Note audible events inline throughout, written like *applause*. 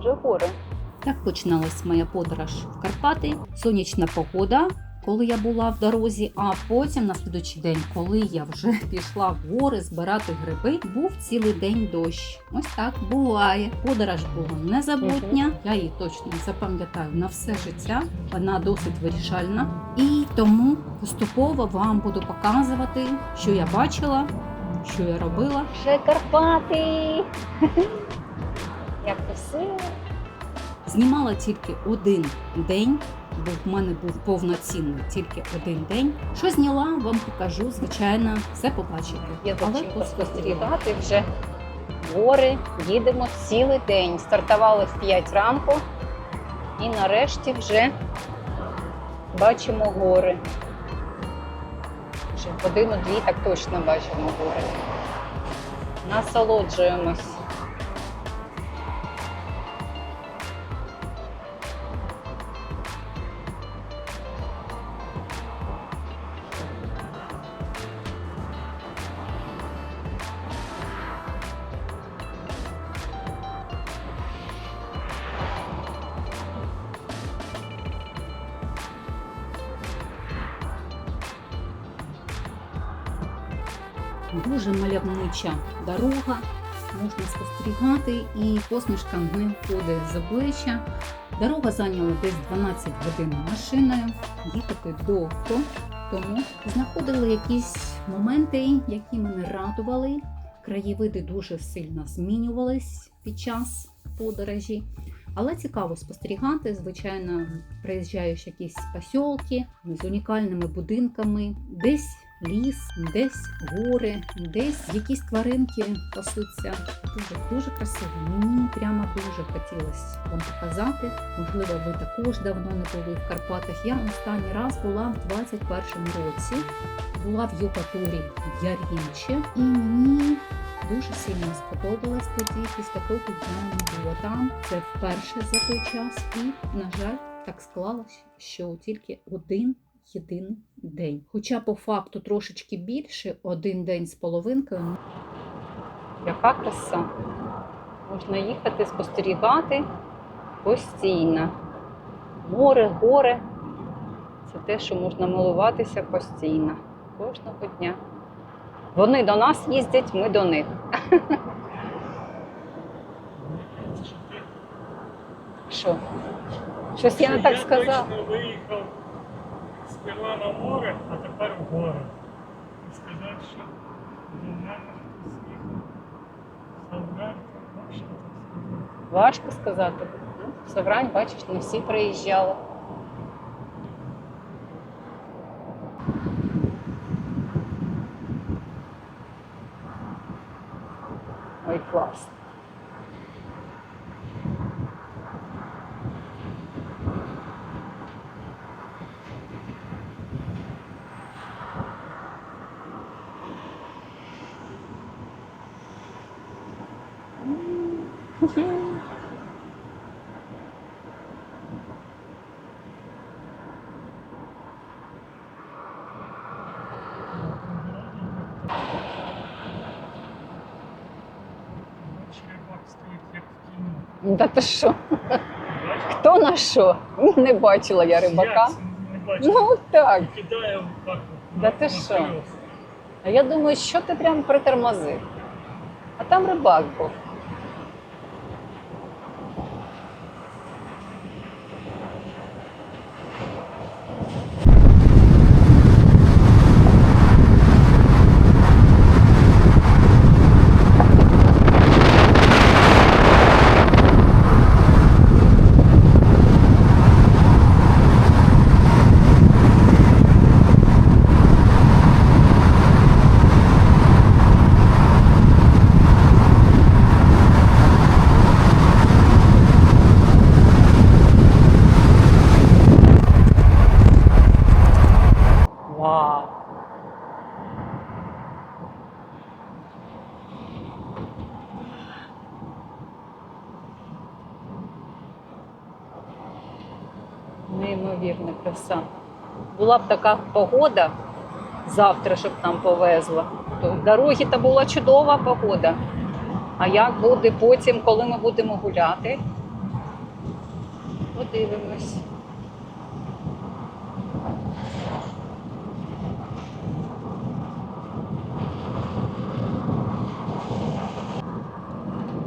вже гори. Так починалась моя подорож в Карпати. Сонячна погода, коли я була в дорозі. А потім, на слідучий день, коли я вже *laughs* пішла в гори збирати гриби, був цілий день дощ. Ось так буває. Подорож була незабутня. Я її точно запам'ятаю на все життя. Вона досить вирішальна. І тому поступово вам буду показувати, що я бачила, що я робила. Вже Карпати! Як. Знімала тільки один день, бо в мене був повноцінний тільки один день. Що зняла, вам покажу, звичайно, все побачите. За Але спостерігати вже гори. Їдемо цілий день. Стартували в 5 ранку і нарешті вже бачимо гори. Вже годину-дві так точно бачимо гори. Насолоджуємось. Дуже мальовнича дорога. Можна спостерігати, і посмішка не входить з обличчя. Дорога зайняла десь 12 годин машиною. Їхати довго, тому знаходили якісь моменти, які мене радували. Краєвиди дуже сильно змінювались під час подорожі. Але цікаво спостерігати. Звичайно, приїжджаєш якісь посілки з унікальними будинками, десь ліс, десь гори, десь якісь тваринки пасуться. Дуже дуже красиво. Мені прямо дуже хотілося вам показати. Можливо, ви також давно не були в Карпатах. Я останній раз була в 21-му році. Була в Юкатурі в Ярінче, і мені дуже сильно сподобалось тоді. Після того я не була там. Це вперше за той час, і на жаль, так склалось, що тільки один єдиний день. Хоча по факту трошечки більше, один день з половинкою. Яка краса. Можна їхати, спостерігати постійно. Море, гори. Це те, що можна милуватися постійно. Кожного дня. Вони до нас їздять, ми до них. *laughs* Що? Щось я не так сказав. виїхав сперва на море, а тепер в гори. І сказати, що до мене хтось їхав Савранка, важко так сказати. Важко сказати. Ну, в Саврань, бачиш, не всі приїжджали. Ой, клас. Ну, Та ти що? Хто на що? Не бачила я рибака. Ну так. Кидає так. Да ти що? А я думаю, що ти прям притормозив? А там рибак був. Вау! Неймовірна краса. Була б така погода завтра, щоб нам повезло. То в дорогі була чудова погода. А як буде потім, коли ми будемо гуляти? Подивимось.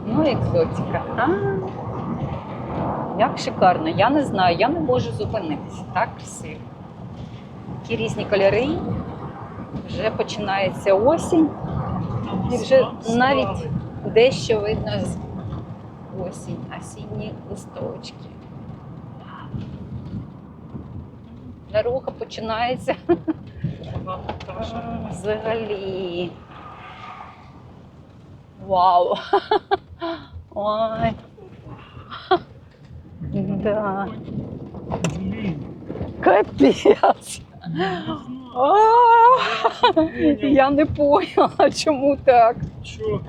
Ну, екзотика. А, як шикарно. Я не знаю, я не можу зупинитися. Так красиво. Такі різні кольори. Вже починається осінь. І вже навіть дещо видно з осінь, осінні листочки. Дорога починається взагалі. Вау! *laughs* Ой. Да. Блін. Капець. Я не поняла, чому так. Що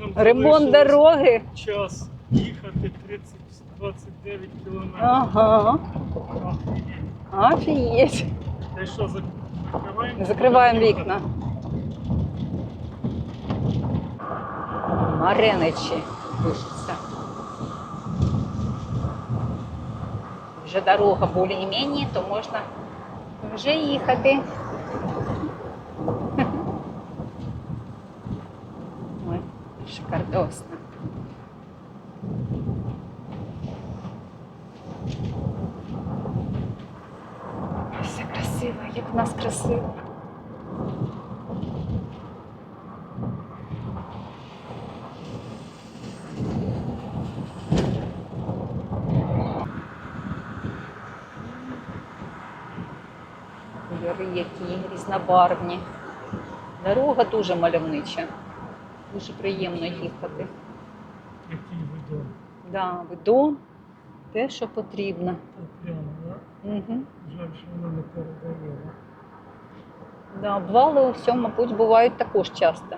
нам Ремонт дороги. Час їхати 30 29 кілометрів. Ага. Офігеть. Та що, закриваємо? Закриваємо вікна. Мареничі пишеться. Вже дорога більш-менш, то можна вже їхати. *laughs* Ой, шикардосно. Все красиво, як в нас красиво. Різнобарвні. Дорога дуже мальовнича. Дуже приємно їхати. Який видон. Да, видон, те, що потрібно. Так прямо, да? Угу. Жаль, що вона не передавила. Да, обвали у всьому, мабуть, бувають також часто.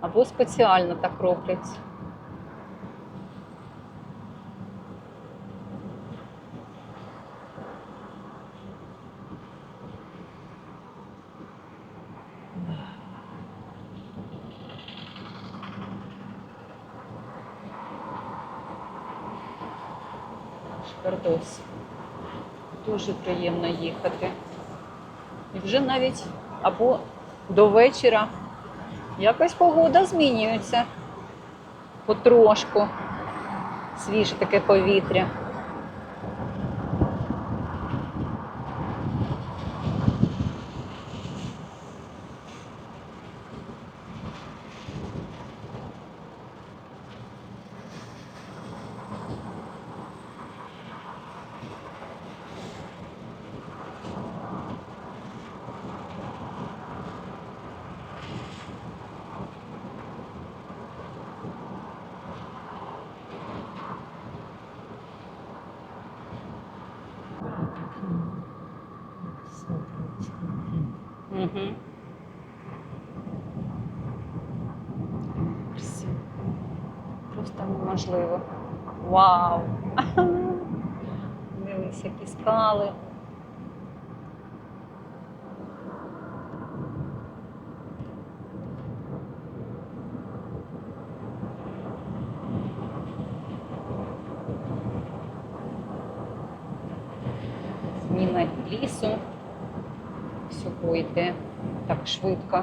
Або спеціально так роблять. Шикардос. Дуже приємно їхати. І вже навіть або до вечора якось погода змінюється потрошку. Свіже таке повітря. Угу. Просто неможливо. Вау! Дивись, які скали. Зміна лісу. Всього йде так швидко.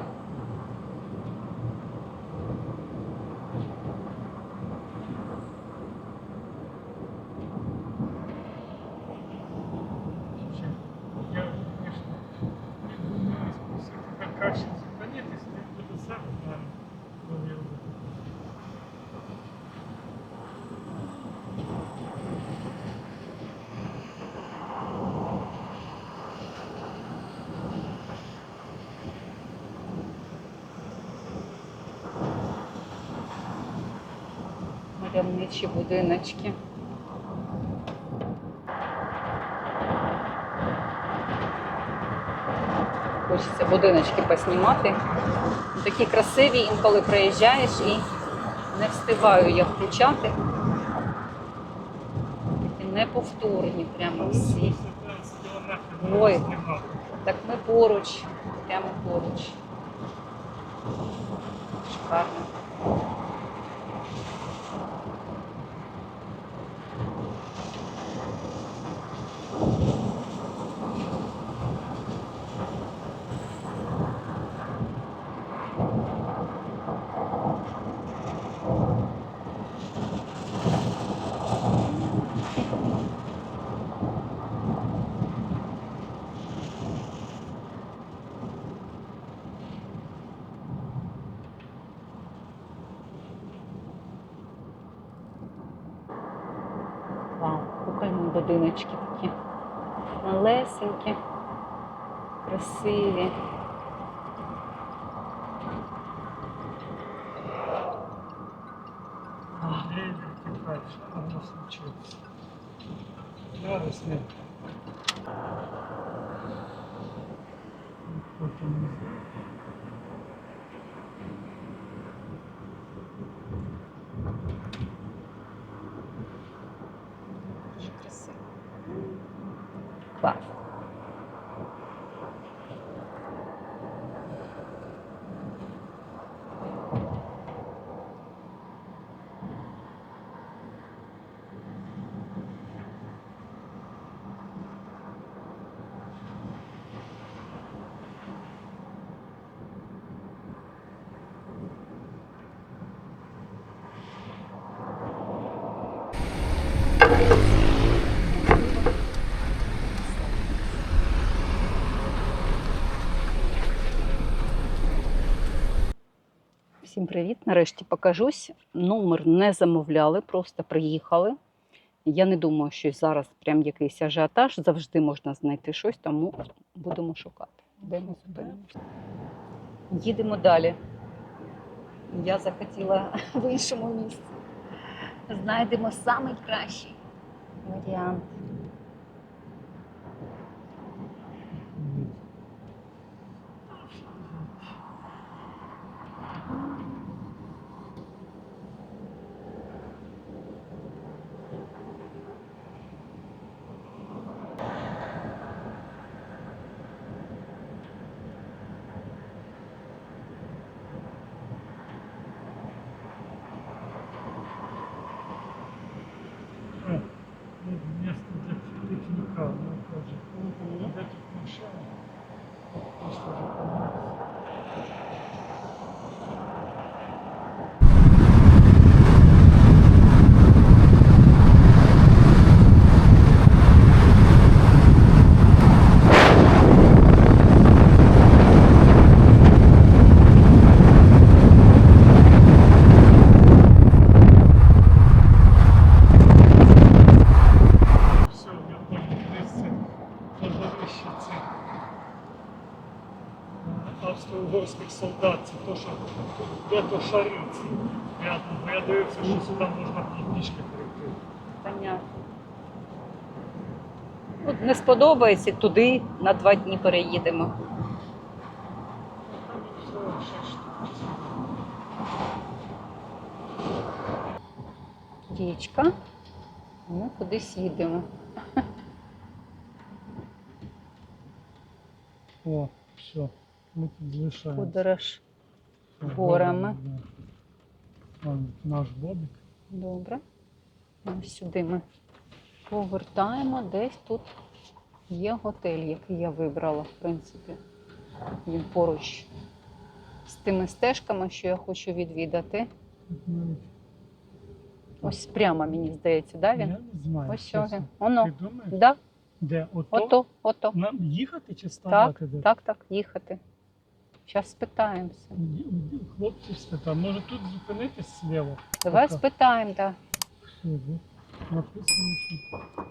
Я, звісно, не думаю, спустити так краще зупинитись, не буде себе там повірити. Мальовничі будиночки. Хочеться будиночки поснімати. Такі красиві, інколи приїжджаєш і не встигаю я включати. Такі неповторні прямо всі. Ой. Так ми поруч, прямо поруч. Шикарно. 何? Будиночки такі. Малесенькі, красиві. Потім Всім привіт! Нарешті покажусь. Номер не замовляли, просто приїхали. Я не думаю, що зараз прям якийсь ажіотаж. Завжди можна знайти щось, тому будемо шукати. Де ми зупинимося? Їдемо далі. Я захотіла *laughs* в іншому місці. Знайдемо самий кращий варіант. Солдат, це то, що де-то шарівці рядом. Бо я дивився, що сюди можна північки прийти. Понятно. От не сподобається туди на два дні переїдемо. Річка. Ми кудись їдемо. О, все, ми тут залишаємося. Подорож. Горами. Вон наш бобік. Добре. Ось сюди ми повертаємо. Десь тут є готель, який я вибрала, в принципі. Він поруч з тими стежками, що я хочу відвідати. Навіть Ось прямо, мені здається, да, він? Я не знаю. Ось чесно. він. Воно. Ти думаєш, Да? де? Ото? Ото, ото. Нам їхати чи Так, ставати? де? так, так, їхати. Зараз спитаємося. Хлопці спитав, може тут зупинитись зліва? Давай Пока. спитаємо, так. Да. Написано, що